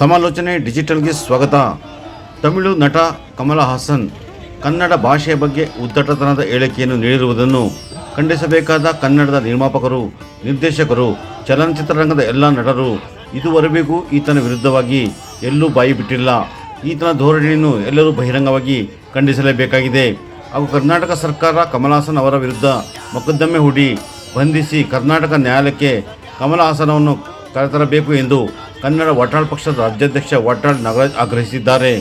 ಸಮಾಲೋಚನೆ ಡಿಜಿಟಲ್ಗೆ ಸ್ವಾಗತ. ತಮಿಳು ನಟ ಕಮಲ ಹಾಸನ್ ಕನ್ನಡ ಭಾಷೆಯ ಬಗ್ಗೆ ಉದ್ದಟತನದ ಹೇಳಿಕೆಯನ್ನು ನೀಡಿರುವುದನ್ನು ಖಂಡಿಸಬೇಕಾದ ಕನ್ನಡದ ನಿರ್ಮಾಪಕರು, ನಿರ್ದೇಶಕರು, ಚಲನಚಿತ್ರರಂಗದ ಎಲ್ಲ ನಟರು, ಇದುವರೆಗೂ ಈತನ ವಿರುದ್ಧವಾಗಿ ಎಲ್ಲೂ ಬಾಯಿ ಬಿಟ್ಟಿಲ್ಲ. ಈತನ ಧೋರಣೆಯನ್ನು ಎಲ್ಲರೂ ಬಹಿರಂಗವಾಗಿ ಖಂಡಿಸಲೇಬೇಕಾಗಿದೆ. ಹಾಗೂ ಕರ್ನಾಟಕ ಸರ್ಕಾರ ಕಮಲ್ ಹಾಸನ್ ಅವರ ವಿರುದ್ಧ ಮೊಕದ್ದಮೆ ಹೂಡಿ ಬಂಧಿಸಿ ಕರ್ನಾಟಕ ನ್ಯಾಯಾಲಯಕ್ಕೆ ಕಮಲ ಹಾಸನವನ್ನು ಕರೆತರಬೇಕು ಎಂದು ಕನ್ನಡ ವಟಾಳ್ ಪಕ್ಷದ ರಾಜ್ಯಾಧ್ಯಕ್ಷ ವಟಾಳ್ ನಾಗರಾಜ್ ಆಗ್ರಹಿಸಿದ್ದಾರೆ.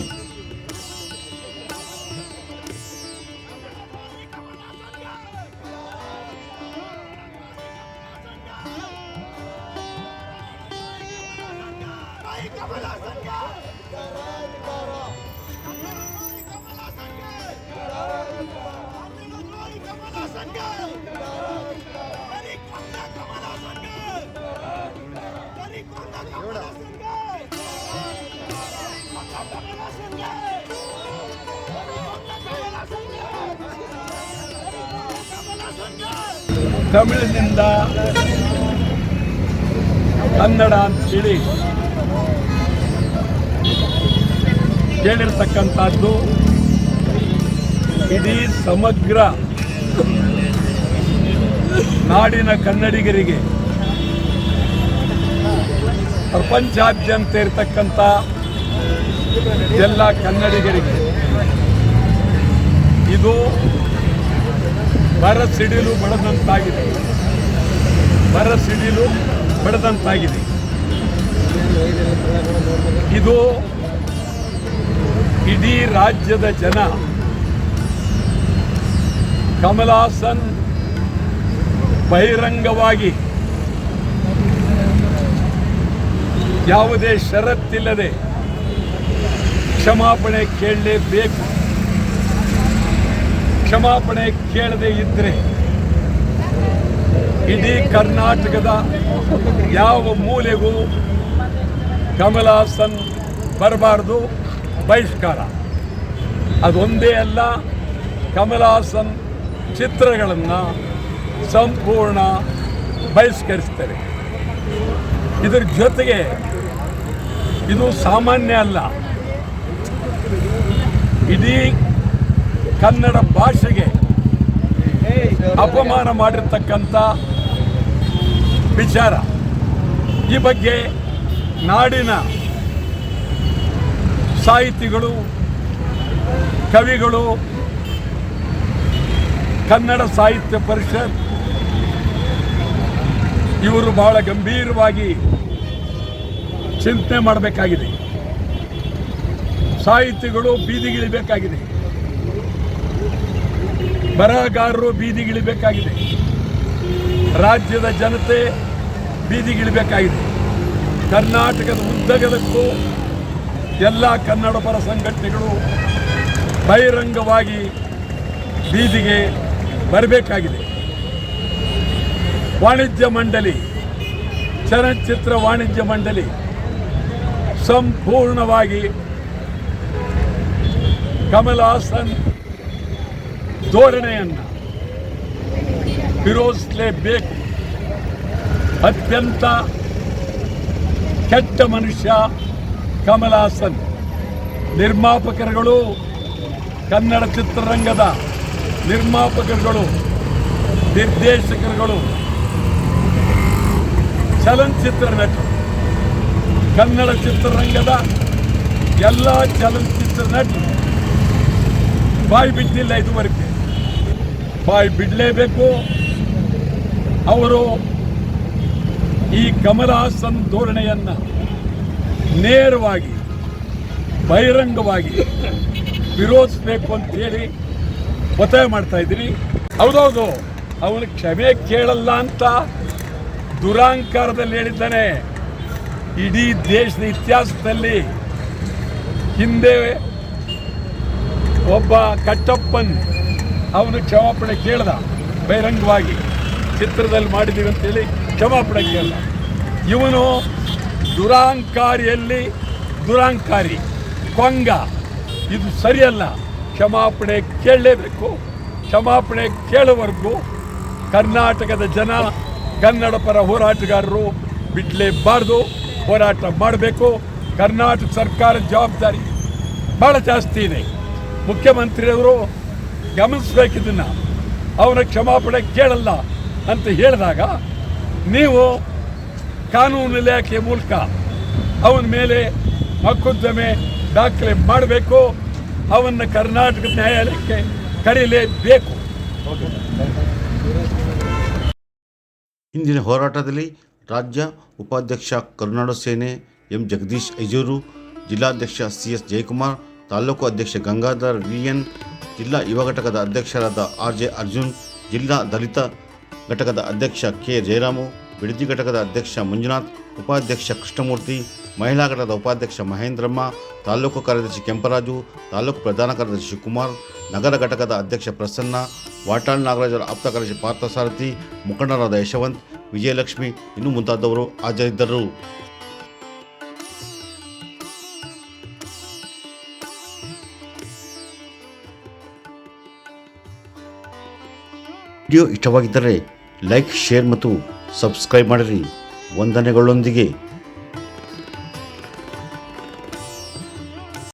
ತಮಿಳಿನಿಂದ ಕನ್ನಡ ಅಂತೇಳಿ ಹೇಳಿರ್ತಕ್ಕಂಥದ್ದು ಇಡೀ ಸಮಗ್ರ ನಾಡಿನ ಕನ್ನಡಿಗರಿಗೆ ಪ್ರಪಂಚಾದ್ಯಂತ ಇರತಕ್ಕಂಥ ಎಲ್ಲ ಕನ್ನಡಿಗರಿಗೆ ಇದು ಬರ ಸಿಡಿಲು ಬಡದಂತಾಗಿದೆ. ಬರ ಸಿಡಿಲು ಬಡದಂತಾಗಿದೆ. ಇದು ಇಡೀ ರಾಜ್ಯದ ಜನ ಕಮಲಾಸನ್ ಬಹಿರಂಗವಾಗಿ ಯಾವುದೇ ಷರತ್ತಿಲ್ಲದೆ ಕ್ಷಮಾಪಣೆ ಕೇಳಲೇಬೇಕು. ಕ್ಷಮಾಪಣೆ ಕೇಳದೆ ಇದ್ದರೆ ಇಡೀ ಕರ್ನಾಟಕದ ಯಾವ ಮೂಲೆಗೂ ಕಮಲಾಸನ್ ಬರಬಾರ್ದು. ಬಹಿಷ್ಕಾರ. ಅದೊಂದೇ ಅಲ್ಲ ಕಮಲಾಸನ್ ಚಿತ್ರಗಳನ್ನು ಸಂಪೂರ್ಣ ಬಹಿಷ್ಕರಿಸ್ತಾರೆ. ಇದರ ಜೊತೆಗೆ ಇದು ಸಾಮಾನ್ಯ ಅಲ್ಲ. ಇಡೀ ಕನ್ನಡ ಭಾಷೆಗೆ ಅಪಮಾನ ಮಾಡಿರ್ತಕ್ಕಂಥ ವಿಚಾರ. ಈ ಬಗ್ಗೆ ನಾಡಿನ ಸಾಹಿತಿಗಳು, ಕವಿಗಳು, ಕನ್ನಡ ಸಾಹಿತ್ಯ ಪರಿಷತ್ ಇವರು ಬಹಳ ಗಂಭೀರವಾಗಿ ಚಿಂತನೆ ಮಾಡಬೇಕಾಗಿದೆ. ಸಾಹಿತಿಗಳು ಬೀದಿಗಿಳಿಬೇಕಾಗಿದೆ ಬರಹಗಾರರು ಬೀದಿಗಿಳಿಬೇಕಾಗಿದೆ ರಾಜ್ಯದ ಜನತೆ ಬೀದಿಗಿಳಿಬೇಕಾಗಿದೆ ಕರ್ನಾಟಕದ ಉದ್ದಗಲಕ್ಕೂ ಎಲ್ಲ ಕನ್ನಡ ಪರ ಸಂಘಟನೆಗಳು ಬಹಿರಂಗವಾಗಿ ಬೀದಿಗೆ ಬರಬೇಕಾಗಿದೆ. ವಾಣಿಜ್ಯ ಮಂಡಳಿ, ಚಲನಚಿತ್ರ ವಾಣಿಜ್ಯ ಮಂಡಳಿ ಸಂಪೂರ್ಣವಾಗಿ ಕಮಲ್ ಹಾಸನ್ ಧೋರಣೆಯನ್ನು ವಿರೋಧಿಸಲೇಬೇಕು ಅತ್ಯಂತ ಕೆಟ್ಟ ಮನುಷ್ಯ ಕಮಲ್ ಹಾಸನ್ ನಿರ್ಮಾಪಕರುಗಳು, ಕನ್ನಡ ಚಿತ್ರರಂಗದ ನಿರ್ಮಾಪಕರುಗಳು, ನಿರ್ದೇಶಕರುಗಳು, ಚಲನಚಿತ್ರ ನಟರು. ಕನ್ನಡ ಚಿತ್ರರಂಗದ ಎಲ್ಲ ಚಲನಚಿತ್ರ ನಟರು ಬಾಯಿ ಬಿಟ್ಟಿಲ್ಲ ಇದುವರೆಗೆ. ಬಾಯಿ ಬಿಡಲೇಬೇಕು. ಅವರು ಈ ಕಮಲಹಾಸನ್ ಧೋರಣೆಯನ್ನು ನೇರವಾಗಿ, ಬಹಿರಂಗವಾಗಿ ವಿರೋಧಿಸಬೇಕು ಅಂತೇಳಿ ಒತ್ತಾಯ ಮಾಡ್ತಾ ಇದ್ದೀನಿ. ಹೌದೌದು, ಅವನು ಕ್ಷಮೆ ಕೇಳಲ್ಲ ಅಂತ ದುರಾಂಕಾರದಲ್ಲಿ ಹೇಳಿದ್ದಾನೆ. ಇಡೀ ದೇಶದ ಇತಿಹಾಸದಲ್ಲಿ ಹಿಂದೆ ಒಬ್ಬ ಕಟ್ಟಪ್ಪನ್ ಅವನು ಕ್ಷಮಾಪಣೆ ಕೇಳ್ದ, ಬಹಿರಂಗವಾಗಿ ಚಿತ್ರದಲ್ಲಿ ಮಾಡಿದ್ದೀವಿ ಅಂತೇಳಿ ಕ್ಷಮಾಪಣೆ ಕೇಳ್ದ. ಇವನು ದುರಾಂಕಾರಿಯಲ್ಲಿ ದುರಾಂಕಾರಿ, ಕೊಂಗ. ಇದು ಸರಿಯಲ್ಲ. ಕ್ಷಮಾಪಣೆ ಕೇಳಲೇಬೇಕು. ಕ್ಷಮಾಪಣೆ ಕೇಳುವವರೆಗೂ ಕರ್ನಾಟಕದ ಜನ ಕನ್ನಡ ಪರ ಹೋರಾಟಗಾರರು ಬಿಡಲೇಬಾರ್ದು ಹೋರಾಟ ಮಾಡಬೇಕು. ಕರ್ನಾಟಕ ಸರ್ಕಾರದ ಜವಾಬ್ದಾರಿ ಭಾಳ ಜಾಸ್ತಿ ಇದೆ. ಮುಖ್ಯಮಂತ್ರಿಯವರು ಗಮನಿಸ್ಬೇಕಿದ್ದನ್ನು ಅವನ ಕ್ಷಮಾಪಣೆ ಕೇಳಲ್ಲ ಅಂತ ಹೇಳಿದಾಗ ನೀವು ಕಾನೂನು ಇಲಾಖೆ ಮೂಲಕ ಅವನ ಮೇಲೆ ಮಕ್ಕುದ್ದಮೆ ದಾಖಲೆ ಮಾಡಬೇಕು. ಅವನ್ನ ಕರ್ನಾಟಕ ನ್ಯಾಯಾಲಯಕ್ಕೆ ಕರೀಲೇಬೇಕು. ಇಂದಿನ ಹೋರಾಟದಲ್ಲಿ ರಾಜ್ಯ ಉಪಾಧ್ಯಕ್ಷ ಕರುನಾಡು ಸೇನೆ ಎಂ ಜಗದೀಶ್ ಐಜೂರು, ಜಿಲ್ಲಾಧ್ಯಕ್ಷ ಸಿ ಎಸ್ ಜಯಕುಮಾರ್, ತಾಲೂಕು ಅಧ್ಯಕ್ಷ ಗಂಗಾಧರ್ ವಿ ಎನ್ ಜಿಲ್ಲಾ ಯುವ ಘಟಕದ ಅಧ್ಯಕ್ಷರಾದ ಆರ್ ಜೆ ಅರ್ಜುನ್, ಜಿಲ್ಲಾ ದಲಿತ ಘಟಕದ ಅಧ್ಯಕ್ಷ ಕೆ ಜಯರಾಮು, ಬಿಡದಿ ಘಟಕದ ಅಧ್ಯಕ್ಷ ಮಂಜುನಾಥ್, ಉಪಾಧ್ಯಕ್ಷ ಕೃಷ್ಣಮೂರ್ತಿ, ಮಹಿಳಾ ಘಟಕದ ಉಪಾಧ್ಯಕ್ಷ ಮಹೇಂದ್ರಮ್ಮ, ತಾಲೂಕು ಕಾರ್ಯದರ್ಶಿ ಕೆಂಪರಾಜು, ತಾಲೂಕು ಪ್ರಧಾನ ಕಾರ್ಯದರ್ಶಿ ಕುಮಾರ್ ನಗರ ಘಟಕದ ಅಧ್ಯಕ್ಷ ಪ್ರಸನ್ನ, ವಾಟಾಳ್ ನಾಗರಾಜರ ಆಪ್ತ ಕಾರ್ಯದರ್ಶಿ ಪಾರ್ಥಸಾರಥಿ, ಮುಖಂಡರಾದ ಯಶವಂತ್ ವಿಜಯಲಕ್ಷ್ಮಿ ಇನ್ನೂ ಮುಂತಾದವರು ಹಾಜರಿದ್ದರು. ವಿಡಿಯೋ ಇಷ್ಟವಾಗಿದ್ದರೆ ಲೈಕ್ ಶೇರ್ ಮತ್ತು ಸಬ್ಸ್ಕ್ರೈಬ್ ಮಾಡಿರಿ. ವಂದನೆಗಳೊಂದಿಗೆ.